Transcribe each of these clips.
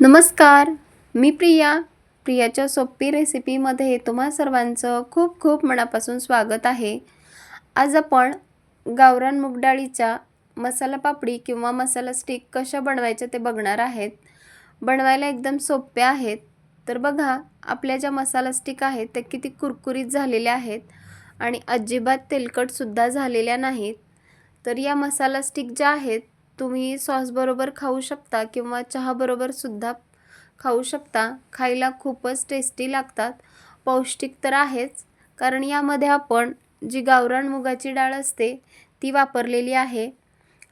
नमस्कार मी प्रिया. प्रियाच्या सोपी रेसिपीमध्ये तुम्हा सर्वांचं खूप खूप मनापासून स्वागत आहे. आज आपण गावरान मूग डाळीच्या मसाला पापडी किंवा मसाला स्टिक कशा बनवायच्या ते बघणार आहेत. बनवायला एकदम सोप्या आहेत. तर बघा आपल्या ज्या मसाला स्टिक आहेत त्या किती कुरकुरीत झालेल्या आहेत आणि अजिबात तेलकटसुद्धा झालेल्या नाहीत. तर या मसाला स्टिक ज्या आहेत तुम्ही सॉसबरोबर खाऊ शकता किंवा चहाबरोबर सुद्धा खाऊ शकता. खायला खूपच टेस्टी लागतात. पौष्टिक तर आहेच. कारण यामध्ये आपण जी गावरान मुगाची डाळ असते ती वापरलेली आहे.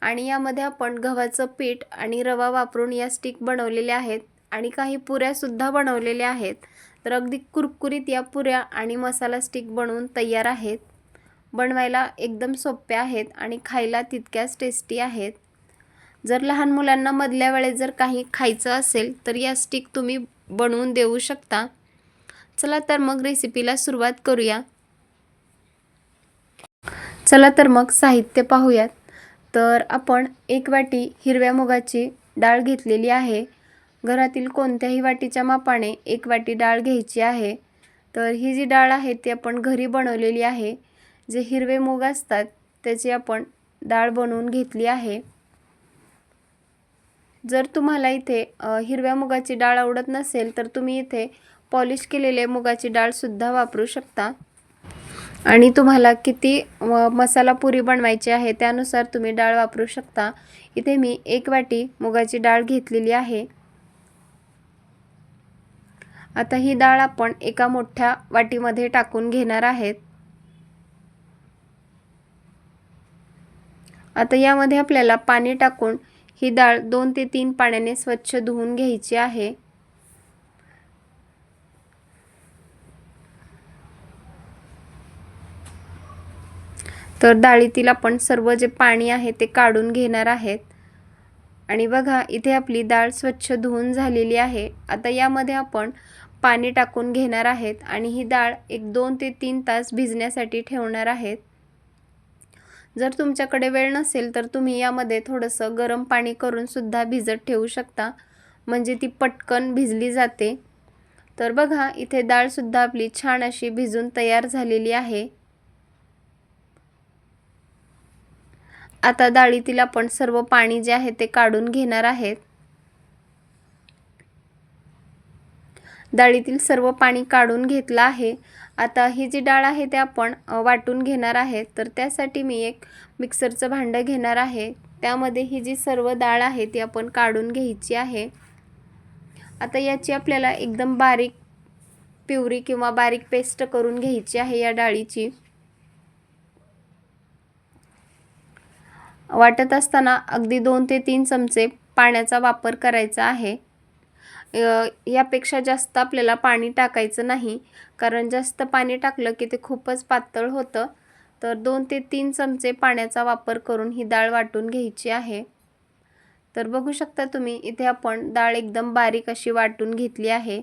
आणि यामध्ये आपण गव्हाचं पीठ आणि रवा वापरून या स्टिक बनवलेल्या आहेत. आणि काही पुऱ्यासुद्धा बनवलेल्या आहेत. तर अगदी कुरकुरीत या पुऱ्या आणि मसाला स्टिक बनवून तयार आहेत. बनवायला एकदम सोप्या आहेत आणि खायला तितक्याच टेस्टी आहेत. जर लहान मुलांना मधल्या वेळेत जर काही खायचं असेल तर या स्टिक तुम्ही बनवून देऊ शकता. चला तर मग रेसिपीला सुरुवात करूया. चला तर मग साहित्य पाहूयात. तर आपण एक वाटी हिरव्या मुगाची डाळ घेतलेली आहे. घरातील कोणत्याही वाटीच्या मापाने एक वाटी डाळ घ्यायची आहे. तर ही जी डाळ आहे ती आपण घरी बनवलेली आहे. जे हिरवे मूग असतात त्याची आपण डाळ बनवून घेतली आहे. जर तुम्हाला इथे हिरव्या मुगाची डाळ आवडत नसेल तर तुम्ही इथे पॉलिश केलेले मुगाची डाळसुद्धा वापरू शकता. आणि तुम्हाला किती मसाला पुरी बनवायची आहे त्यानुसार तुम्ही डाळ वापरू शकता. इथे मी एक वाटी मुगाची डाळ घेतलेली आहे. आता ही डाळ आपण एका मोठ्या वाटीमध्ये टाकून घेणार आहेत. आता यामध्ये आपल्याला पाणी टाकून ही डाळ दोन ते तीन पाण्याने स्वच्छ धुवून घ्यायची आहे. तर डाळीतील आपण सर्व जे पाणी आहे ते काढून घेणार आहेत. आणि बघा इथे आपली डाळ स्वच्छ धुवून झालेली आहे. आता यामध्ये आपण पाणी टाकून घेणार आहेत आणि ही डाळ एक दोन ते तीन तास भिजण्यासाठी ठेवणार आहेत. जर तुमच्याकडे वेळ नसेल तर तुम्ही यामध्ये थोडंसं गरम पाणी करून सुद्धा भिजत ठेवू शकता. म्हणजे ती पटकन भिजली जाते. तर बघा इथे डाळसुद्धा आपली छान अशी भिजून तयार झालेली आहे. आता डाळीतील आपण सर्व पाणी जे आहे ते काढून घेणार आहेत. डाळीतील सर्व पाणी काढून घेतलं आहे. आता ही जी डाळ आहे ते आपण वाटून घेणार आहे. तर त्यासाठी मी एक मिक्सरचं भांडं घेणार आहे. त्यामध्ये ही जी सर्व डाळ आहे ती आपण काढून घ्यायची आहे. आता याची आपल्याला एकदम बारीक पिवरी किंवा बारीक पेस्ट करून घ्यायची आहे या डाळीची. वाटत असताना अगदी दोन ते तीन चमचे पाण्याचा वापर करायचा आहे. यापेक्षा जास्त आपल्याला पाणी टाकायचं नाही. कारण जास्त पाणी टाकलं की ते खूपच पातळ होतं. तर दोन ते तीन चमचे पाण्याचा वापर करून ही डाळ वाटून घ्यायची आहे. तर बघू शकता तुम्ही इथे आपण डाळ एकदम बारीक अशी वाटून घेतली आहे.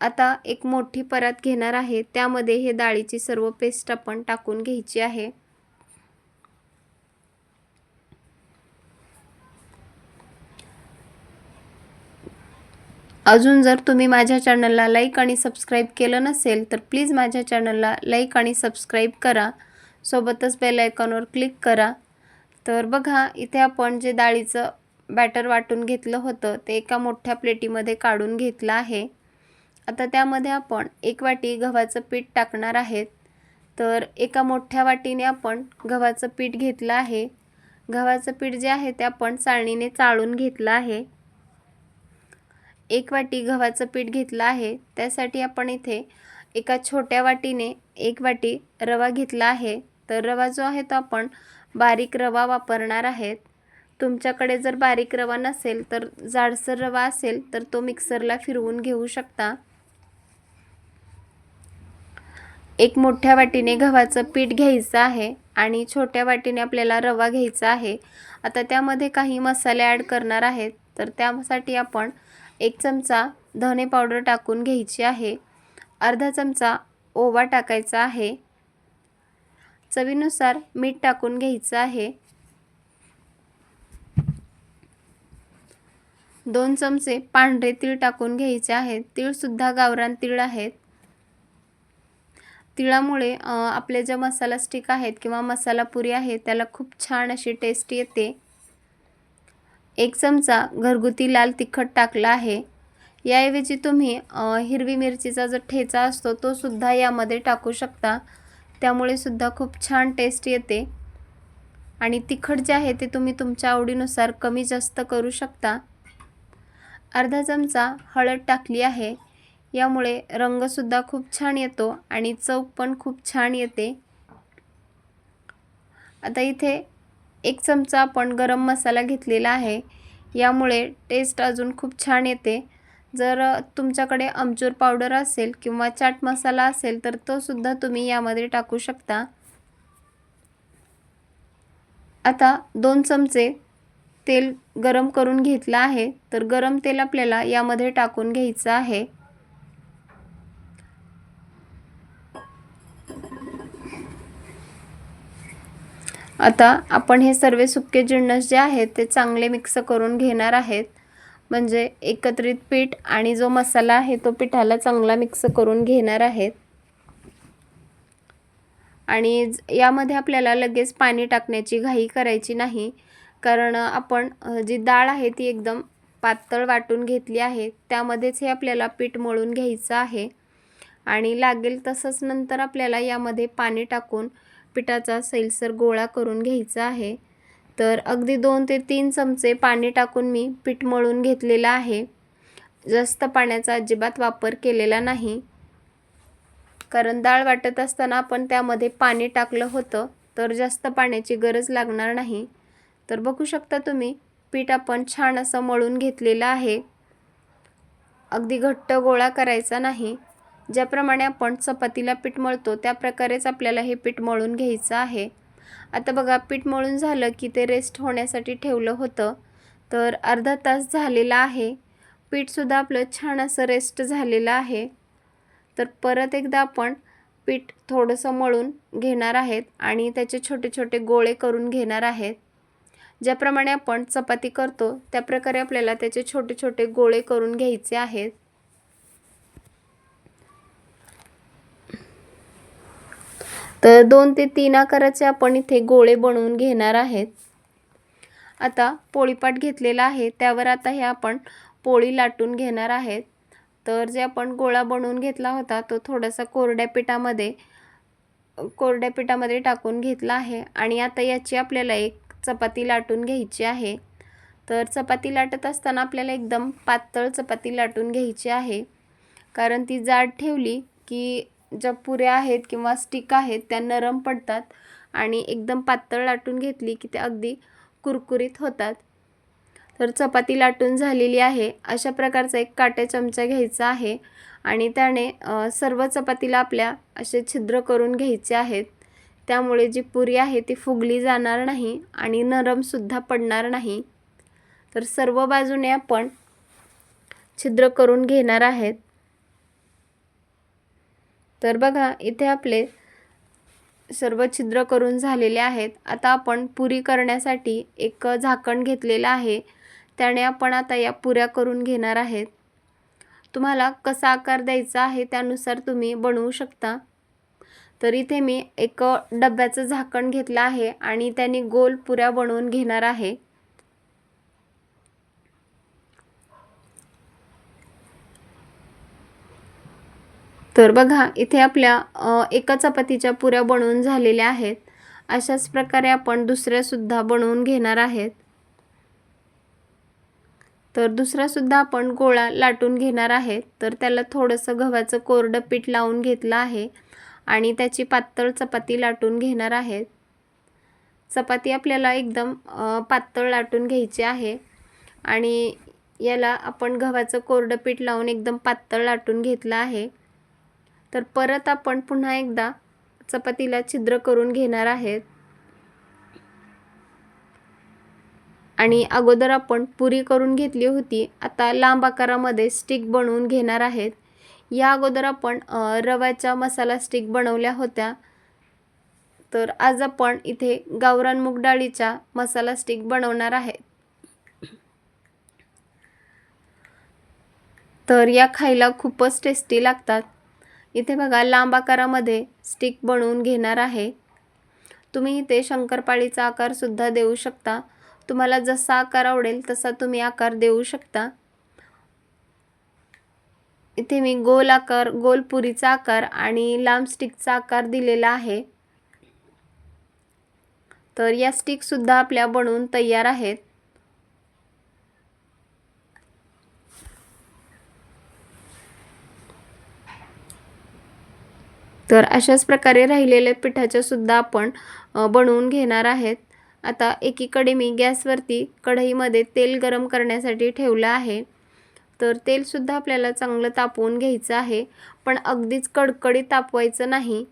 आता एक मोठी परात घेणार आहे. त्यामध्ये हे डाळीची सर्व पेस्ट आपण टाकून घ्यायची आहे. अजून जर तुम्ही माझ्या चॅनलला लाईक आणि सबस्क्राईब केलं नसेल तर प्लीज माझ्या चॅनलला लाईक आणि सबस्क्राईब करा. सोबतच बेल आयकॉनवर क्लिक करा. तर बघा इथे आपण जे डाळीचं बॅटर वाटून घेतलं होतं ते एका मोठ्या प्लेटीमध्ये काढून घेतलं आहे. आता त्यामध्ये आपण एक वाटी गव्हाचं पीठ टाकणार आहेत तर एका मोठ्या वाटीने आपण गव्हाचं पीठ घेतलं आहे. गव्हाचं पीठ जे आहे ते आपण चाळणीने चाळून घेतलं आहे. एक वाटी गव्हाचं पीठ घेतलं आहे. त्यासाठी आपण इथे एका छोट्या वाटीने एक वाटी रवा घेतला आहे. तर रवा जो आहे तो आपण बारीक रवा वापरणार आहेत. तुमच्याकडे जर बारीक रवा नसेल तर जाडसर रवा असेल तर तो मिक्सरला फिरवून घेऊ शकता. एक मोठ्या वाटीने गव्हाचं पीठ घ्यायचं आहे आणि छोट्या वाटीने आपल्याला रवा घ्यायचा आहे. आता त्यामध्ये काही मसाले ॲड करणार आहेत. तर त्यासाठी आपण एक चमचा धने पावडर टाकून घ्यायची आहे. अर्धा चमचा ओवा टाकायचा आहे. चवीनुसार मीठ टाकून घ्यायचं आहे. दोन चमचे पांढरे तीळ टाकून घ्यायचे आहेत तीळसुद्धा गावरान तीळ आहेत. तिळामुळे आपले जे मसाला स्टिक आहेत किंवा मसाला पुरी आहे त्याला खूप छान अशी टेस्ट येते. एक चमचा घरगुती लाल तिखट टाकला आहे. याऐवजी तुम्ही हिरवी मिरचीचा जो ठेचा असतो तो सुद्धा यामध्ये टाकू शकता. त्यामुळे सुद्धा खूप छान टेस्ट येते. आणि तिखट जे आहे ते तुम्ही तुमच्या आवडीनुसार कमी जास्त करू शकता. अर्धा चमचा हळद टाकली आहे. यामुळे रंगसुद्धा खूप छान येतो आणि चव पण खूप छान येते. आता इथे एक चमचा आपण गरम मसाला घेतलेला आहे. यामुळे टेस्ट अजून खूप छान येते. जर तुमच्याकडे आमचूर पावडर असेल किंवा चाट मसाला असेल तर तो सुद्धा तुम्ही यामध्ये टाकू शकता. आता दोन चमचे तेल गरम करून घेतलं आहे. तर गरम तेल आपल्याला यामध्ये टाकून घ्यायचं आहे. आता आपण हे सर्व सुके जिन्नस जे आहेत ते चांगले मिक्स करून घेणार आहेत. म्हणजे एकत्रित पीठ आणि जो मसाला आहे तो पिठाला चांगला मिक्स करून घेणार आहेत. आणि यामध्ये आपल्याला लगेच पाणी टाकण्याची घाई करायची नाही. कारण आपण जी डाळ आहे ती एकदम पातळ वाटून घेतली आहे. त्यामध्येच हे आपल्याला पीठ मळून घ्यायचं आहे. आणि लागेल तसंच नंतर आपल्याला यामध्ये पाणी टाकून पिठाचा सैलसर गोळा करून घ्यायचा आहे. तर अगदी दोन ते तीन चमचे पाणी टाकून मी पीठ मळून घेतलेलं आहे. जास्त पाण्याचा अजिबात वापर केलेला नाही. कारण डाळ वाटत असताना आपण त्यामध्ये पाणी टाकलं होतं तर जास्त पाण्याची गरज लागणार नाही. तर बघू शकता तुम्ही पीठ आपण छान असं मळून घेतलेलं आहे. अगदी घट्ट गोळा करायचा नाही. ज्याप्रमाणे आपण चपातीला पीठ मळतो त्या प्रकारेच आपल्याला हे पीठ मळून घ्यायचं आहे. आता बघा पीठ मळून झालं की ते रेस्ट होण्यासाठी ठेवलं होतं. तर अर्धा तास झालेला आहे. पीठसुद्धा आपलं छान असं रेस्ट झालेलं आहे. तर परत एकदा आपण पीठ थोडंसं मळून घेणार आहेत आणि त्याचे छोटे छोटे गोळे करून घेणार आहेत. ज्याप्रमाणे आपण चपाती करतो त्या प्रकारे आपल्याला त्याचे छोटे छोटे गोळे करून घ्यायचे आहेत. तर दोन ते तीन आकाराचे आपण इथे गोळे बनवून घेणार आहेत. आता पोळीपाट घेतलेला आहे त्यावर आता हे आपण पोळी लाटून घेणार आहेत. तर जे आपण गोळा बनवून घेतला होता तो थोडासा कोरड्या पिठामध्ये कोरड्या पिठामध्ये टाकून घेतला आहे. आणि आता याची आपल्याला एक चपाती लाटून घ्यायची आहे. तर चपाती लाटत असताना आपल्याला एकदम पातळ चपाती लाटून घ्यायची आहे. कारण ती जाड ठेवली की ज्या पुऱ्या आहेत किंवा स्टिक आहेत त्या नरम पडतात आणि एकदम पातळ लाटून घेतली की त्या अगदी कुरकुरीत होतात. तर चपाती लाटून झालेली आहे. अशा प्रकारचा एक काटे चमचा घ्यायचा आहे आणि त्याने सर्व चपातीला आपल्या असे छिद्र करून घ्यायचे आहेत. त्यामुळे जी पुरी आहे ती फुगली जाणार नाही आणि नरमसुद्धा पडणार नाही. तर सर्व बाजूने आपण छिद्र करून घेणार आहेत. तर बघा इथे आपले सर्व छिद्र करून झालेले आहेत. आता आपण पुरी करण्यासाठी एक झाकण घेतलेलं आहे. त्याने आपण आता या पुऱ्या करून घेणार आहेत. तुम्हाला कसा आकार द्यायचा आहे त्यानुसार तुम्ही बनवू शकता. तर इथे मी एक डब्याचं झाकण घेतलं आहे आणि त्याने गोल पुऱ्या बनवून घेणार आहे. तर बघा इथे आपल्या एका चपातीच्या पुऱ्या बनवून झालेल्या आहेत. अशाच प्रकारे आपण दुसऱ्यासुद्धा बनवून घेणार आहेत. तर दुसरासुद्धा आपण गोळा लाटून घेणार आहेत. तर त्याला थोडंसं गव्हाचं कोरडं पीठ लावून घेतलं आहे आणि त्याची पातळ चपाती लाटून घेणार आहेत. चपाती आपल्याला एकदम पातळ लाटून घ्यायची आहे आणि याला आपण गव्हाचं कोरडं पीठ लावून एकदम पातळ लाटून घेतलं आहे. तर परत आपण पुन्हा एकदा चपातीला छिद्र करून घेणार आहेत. आणि अगोदर आपण पुरी करून घेतली होती आता लांब आकारामध्ये स्टिक बनवून घेणार आहेत. या अगोदर आपण रव्याच्या मसाला स्टिक बनवल्या होत्या. तर आज आपण इथे गावरान मूग डाळीच्या मसाला स्टिक बनवणार आहेत. तर या खायला खूपच टेस्टी लागतात. इथे बघा लांब आकारामध्ये स्टिक बनवून घेणार आहे. तुम्ही इथे शंकरपाळीचा आकारसुद्धा देऊ शकता. तुम्हाला जसा आकार आवडेल तसा तुम्ही आकार देऊ शकता. इथे मी गोल आकार गोल पुरीचा आकार आणि लांब स्टिकचा आकार दिलेला आहे. तर या स्टिकसुद्धा आपल्या बनवून तयार आहेत. तर अशाच प्रकारे राहिलेल्या पिठाच्या सुद्धा आपण बनवून घेणार आहेत. आता एकीकडे मी गॅसवरती कढईमध्ये तेल गरम करण्यासाठी ठेवलं आहे. तर तेलसुद्धा आपल्याला चांगलं तापवून घ्यायचं आहे पण अगदीच कडकडीत तापवायचं नाही.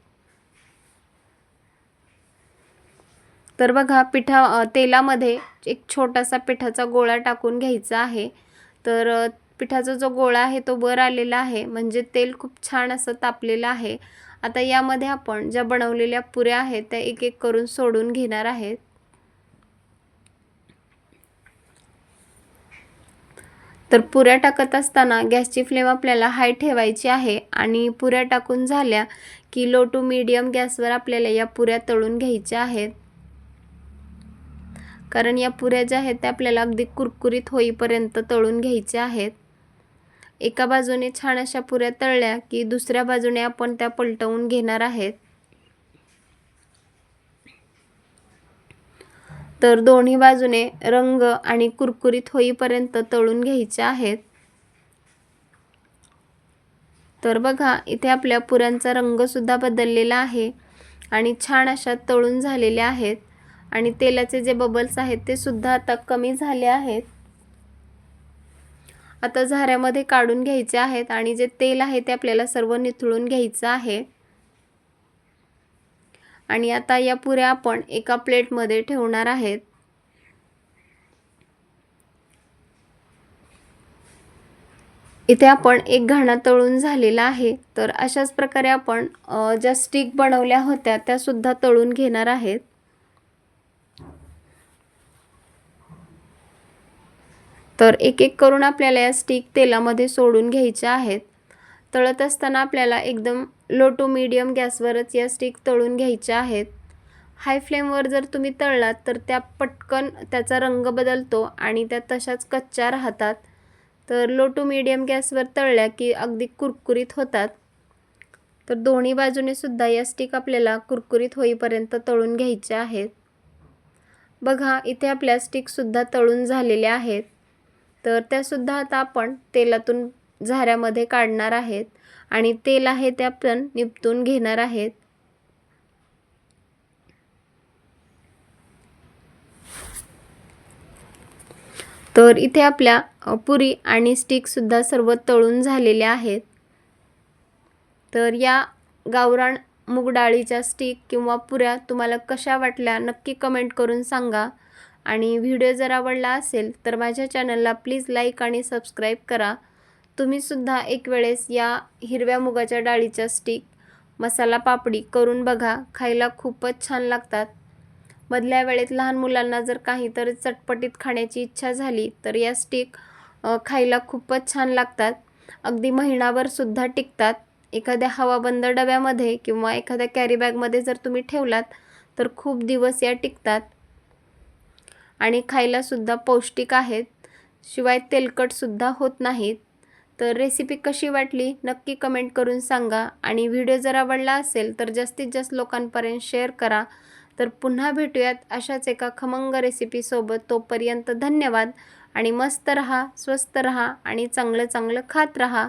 तर बघा पिठा तेलामध्ये एक छोटासा पिठाचा गोळा टाकून घ्यायचा आहे. तर पिठाचा जो गोळा आहे तो वर आलेला आहे म्हणजे तेल खूप छान असं तापलेलं आहे. आता यामध्ये आपण ज्या बनवलेल्या पुऱ्या आहेत त्या एक एक करून सोडून घेणार आहेत. तर पुऱ्या टाकत असताना गॅसची फ्लेम आपल्याला हाय ठेवायची आहे आणि पुऱ्या टाकून झाल्या की लो टू मीडियम गॅसवर आपल्याला या पुऱ्या तळून घ्यायच्या आहेत. कारण या पुऱ्या ज्या आहेत त्या आपल्याला अगदी कुरकुरीत होईपर्यंत तळून घ्यायच्या आहेत. एका बाजूने छान अशा पुऱ्या तळल्या की दुसऱ्या बाजूने आपण त्या पलटवून घेणार आहेत. तर दोन्ही बाजूने रंग आणि कुरकुरीत होईपर्यंत तळून घ्यायचे आहेत. तर बघा इथे आपल्या पुऱ्यांचा रंगसुद्धा बदललेला आहे आणि छान अशा तळून झालेल्या आहेत. आणि तेलाचे जे बबल्स आहेत ते सुद्धा आता कमी झाले आहेत. आता झाऱ्यामध्ये काढून घ्यायचे आहेत आणि जे तेल आहे ते आपल्याला सर्व निथळून घ्यायचं आहे. आणि आता या पुऱ्या आपण एका प्लेटमध्ये ठेवणार आहेत. इथे आपण एक घाणा तळून झालेला आहे. तर अशाच प्रकारे आपण ज्या स्टिक बनवल्या होत्या त्यासुद्धा तळून घेणार आहेत. तर एक एक करून आपल्याला या स्टिक तेलामध्ये सोडून घ्यायच्या आहेत. तळत असताना आपल्याला एकदम लो टू मीडियम गॅसवरच या स्टिक तळून घ्यायच्या आहेत. हाय फ्लेमवर जर तुम्ही तळलात तर त्या पटकन त्याचा रंग बदलतो आणि त्या तशाच कच्च्या राहतात. तर लो टू मीडियम गॅसवर तळल्या की अगदी कुरकुरीत होतात. तर दोन्ही बाजूने सुद्धा या स्टिक आपल्याला कुरकुरीत होईपर्यंत तळून घ्यायच्या आहेत. बघा इथे आपल्या स्टिकसुद्धा तळून झालेल्या आहेत. तर त्यासुद्धा आता आपण तेलातून झाऱ्यामध्ये काढणार आहेत. आणि तेल आहे ते आपण निपटून घेणार आहेत. तर इथे आपल्या पुरी आणि स्टिकसुद्धा सर्व तळून झालेल्या आहेत. तर या गावरान मूगडाळीच्या स्टिक किंवा पुऱ्या तुम्हाला कशा वाटल्या नक्की कमेंट करून सांगा. आणि व्हिडिओ जर आवडला असेल तर माझ्या चॅनलला प्लीज लाईक आणि सबस्क्राईब करा. तुम्हीसुद्धा एक वेळेस या हिरव्या मुगाच्या डाळीच्या स्टिक मसाला पापडी करून बघा. खायला खूपच छान लागतात. मधल्या वेळेत लहान मुलांना जर काहीतरी चटपटीत खाण्याची इच्छा झाली तर या स्टिक खायला खूपच छान लागतात. अगदी महिनाभरसुद्धा टिकतात. एखाद्या हवाबंद डब्यामध्ये किंवा एखाद्या कॅरीबॅगमध्ये जर तुम्ही ठेवलात तर खूप दिवस या टिकतात. आणि खायलासुद्धा पौष्टिक आहेत. शिवाय तेलकटसुद्धा होत नाहीत. तर रेसिपी कशी वाटली नक्की कमेंट करून सांगा आणि व्हिडिओ जर आवडला असेल तर जास्तीत जास्त लोकांपर्यंत शेअर करा. तर पुन्हा भेटूयात अशाच एका खमंग रेसिपीसोबत तोपर्यंत धन्यवाद आणि मस्त रहा स्वस्त रहा आणि चांगलं चांगलं खात रहा.